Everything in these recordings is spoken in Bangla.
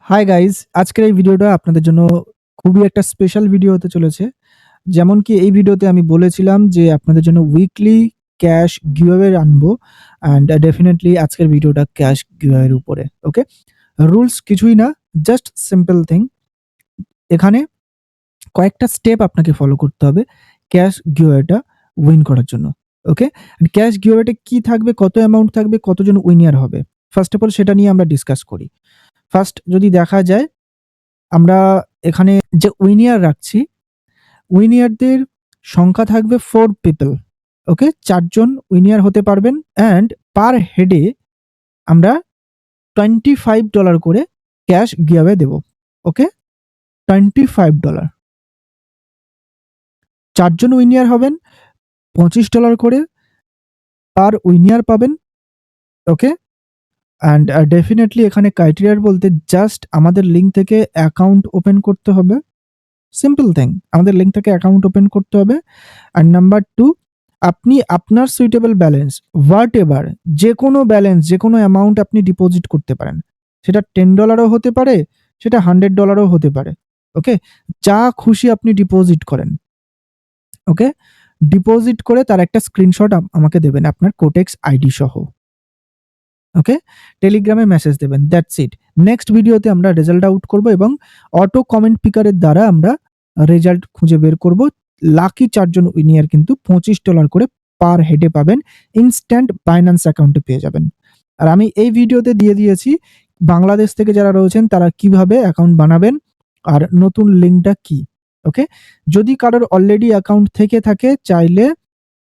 হাই গাইস আজকের এই ভিডিওটা আপনাদের জন্য খুবই একটা স্পেশাল ভিডিও হতে চলেছে। যেমন কি এই ভিডিওতে আমি বলেছিলাম যে আপনাদের জন্য উইকলি ক্যাশ গিভঅ্যাওয়ে আনব অ্যান্ড ডেফিনেটলি আজকের ভিডিওটা ক্যাশ গিভঅ্যাওয়ের উপরে ওকে রুলস কিছুই না জাস্ট সিম্পল থিং এখানে কয়েকটা স্টেপ আপনাকে ফলো করতে হবে ক্যাশ গিভঅ্যাওয়েটা উইন করার জন্য ওকে ক্যাশ গিভঅ্যাওয়েতে কি থাকবে, কত অ্যামাউন্ট থাকবে, কতজন উইনার হবে? ফার্স্ট অফ অল সেটা নিয়ে আমরা ডিসকাস করি। ফার্স্ট যদি দেখা যায়, আমরা এখানে যে উইনিয়ার রাখছি উইনিয়ারদের সংখ্যা থাকবে ফোর পিপল ওকে চারজন উইনিয়ার হতে পারবেন অ্যান্ড পার হেডে আমরা টোয়েন্টি ফাইভ ডলার করে ক্যাশ গিয়াবে দেব ওকে টোয়েন্টি ফাইভ ডলার চারজন উইনিয়ার হবেন, পঁচিশ ডলার করে পার উইনিয়ার পাবেন ওকে অ্যান্ড ডেফিনেটলি এখানে ক্রাইটেরিয়ার বলতে জাস্ট আমাদের লিঙ্ক থেকে অ্যাকাউন্ট ওপেন করতে হবে। সিম্পল থিং আমাদের লিঙ্ক থেকে অ্যাকাউন্ট ওপেন করতে হবে। আর নাম্বার টু আপনি আপনার সুইটেবল ব্যালেন্স হোয়াট এভার যে কোনো ব্যালেন্স যে কোনো অ্যামাউন্ট আপনি ডিপোজিট করতে পারেন। সেটা টেন ডলারও হতে পারে, সেটা হান্ড্রেড ডলারও হতে পারে। ওকে যা খুশি আপনি ডিপোজিট করেন। ওকে ডিপোজিট করে তার একটা স্ক্রিনশট আমাকে দেবেন আপনার কোটেক্স আইডি সহ। ওকে টেলিগ্রামে মেসেজ দেবেন দ্যাটস ইট নেক্সট ভিডিওতে আমরা রেজাল্ট আউট করব এবং অটো কমেন্ট পিকারের দ্বারা আমরা রেজাল্ট খুঁজে বের করব। লাকি চারজন উইনিয়ার কিন্তু পঁচিশ ডলার করে পার হেডে পাবেন ইনস্ট্যান্ট বাইন্যান্স অ্যাকাউন্টে পেয়ে যাবেন। আর আমি এই ভিডিওতে দিয়ে দিয়েছি, বাংলাদেশ থেকে যারা রয়েছেন তারা কীভাবে অ্যাকাউন্ট বানাবেন আর নতুন লিঙ্কটা কি ওকে যদি কারোর অলরেডি অ্যাকাউন্ট থেকে থাকে, চাইলে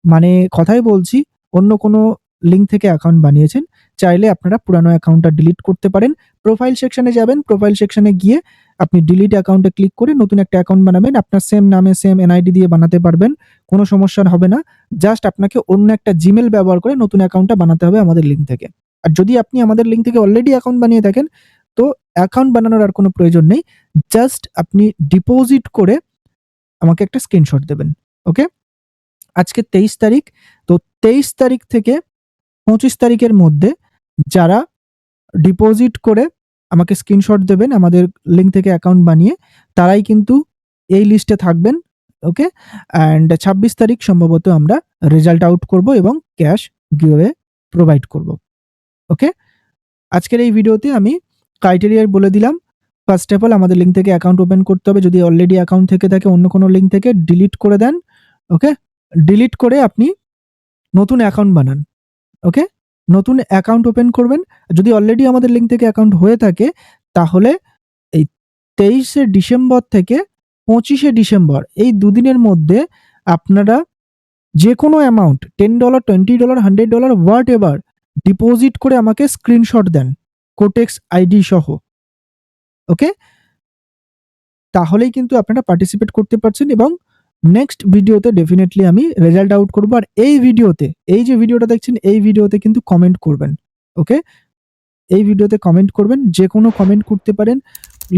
মানে কথাই বলছি, অন্য কোনো লিঙ্ক থেকে অ্যাকাউন্ট বানিয়েছেন চাইলে আপনারা পুরানো অ্যাকাউন্টটা ডিলিট করতে পারেন। প্রোফাইল সেকশনে যাবেন, প্রোফাইল সেকশনে গিয়ে আপনি ডিলিট অ্যাকাউন্টে ক্লিক করে নতুন একটা অ্যাকাউন্ট বানাবেন। আপনার সেম নামে সেম এনআইডি দিয়ে বানাতে পারবেন, কোনো সমস্যা হবে না। জাস্ট আপনাকে অন্য একটা জিমেল ব্যবহার করে নতুন অ্যাকাউন্টটা বানাতে হবে আমাদের লিঙ্ক থেকে। আর যদি আপনি আমাদের লিঙ্ক থেকে অলরেডি অ্যাকাউন্ট বানিয়ে থাকেন, তো অ্যাকাউন্ট বানানোর আর কোনো প্রয়োজন নেই। জাস্ট আপনি ডিপোজিট করে আমাকে একটা স্ক্রিনশট দেবেন, ওকে? আজকে তেইশ তারিখ, তো তেইশ তারিখ থেকে পঁচিশ তারিখের মধ্যে যারা ডিপোজিট করে আমাকে স্ক্রিনশট দেবেন, আমাদের লিঙ্ক থেকে অ্যাকাউন্ট বানিয়ে, তারাই কিন্তু এই লিস্টে থাকবেন ওকে অ্যান্ড ছাব্বিশ তারিখ সম্ভবত আমরা রেজাল্ট আউট করব এবং ক্যাশ গিভওয়ে প্রোভাইড করব ওকে আজকের এই ভিডিওতে আমি ক্রাইটেরিয়ার বলে দিলাম। ফার্স্ট অফ অল আমাদের লিঙ্ক থেকে অ্যাকাউন্ট ওপেন করতে হবে। যদি অলরেডি অ্যাকাউন্ট থেকে থাকে, অন্য কোনো লিঙ্ক থেকে ডিলিট করে দেন ওকে ডিলিট করে আপনি নতুন অ্যাকাউন্ট বানান ওকে নতুন অ্যাকাউন্ট ওপেন করবেন। যদি অলরেডি আমাদের লিঙ্ক থেকে অ্যাকাউন্ট হয়ে থাকে, তাহলে এই তেইশে ডিসেম্বর থেকে পঁচিশে ডিসেম্বর, এই দুদিনের মধ্যে আপনারা যে কোনো amount ten dollar twenty dollar hundred dollar whatever deposit করে আমাকে স্ক্রিনশট দেন কোটেক্স আইডি সহ ওকে তাহলেই কিন্তু আপনারা পার্টিসিপেট করতে পারছেন এবং নেক্সট ভিডিওতে ডেফিনেটলি আমি রেজাল্ট আউট করব। আর এই ভিডিওতে এই যে ভিডিওটা দেখছেন, এই ভিডিওতে কিন্তু কমেন্ট করবেন ওকে এই ভিডিওতে কমেন্ট করবেন, যে কোনো কমেন্ট করতে পারেন,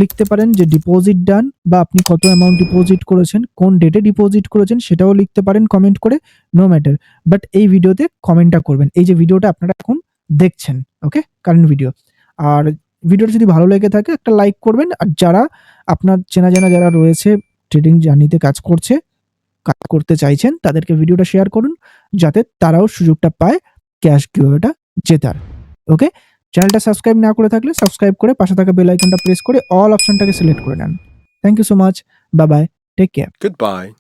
লিখতে পারেন যে ডিপোজিট ডান বা আপনি কত অ্যামাউন্ট ডিপোজিট করেছেন, কোন ডেটে ডিপোজিট করেছেন, সেটাও লিখতে পারেন কমেন্ট করে নো ম্যাটার বাট এই ভিডিওতে কমেন্টটা করবেন, এই যে ভিডিওটা আপনারা এখন দেখছেন ওকে কারেন্ট ভিডিও আর ভিডিওটা যদি ভালো লেগে থাকে, একটা লাইক করবেন। আর যারা আপনার চেনা জানা যারা রয়েছে ট্রেডিং জার্নিতে কাজ করছে কাজ করতে চাইছেন, তাদেরকে ভিডিওটা শেয়ার করুন, যাতে তারাও সুযোগটা পায় ক্যাশ গিভওয়েটা জেতার। ওকে? চ্যানেলটা সাবস্ক্রাইব না করে থাকলে সাবস্ক্রাইব করে পাশে থাকা বেল আইকনটা প্রেস করে অল অপশনটাকে সিলেক্ট করে নেন। Thank you so much. Bye bye. Take care. Goodbye.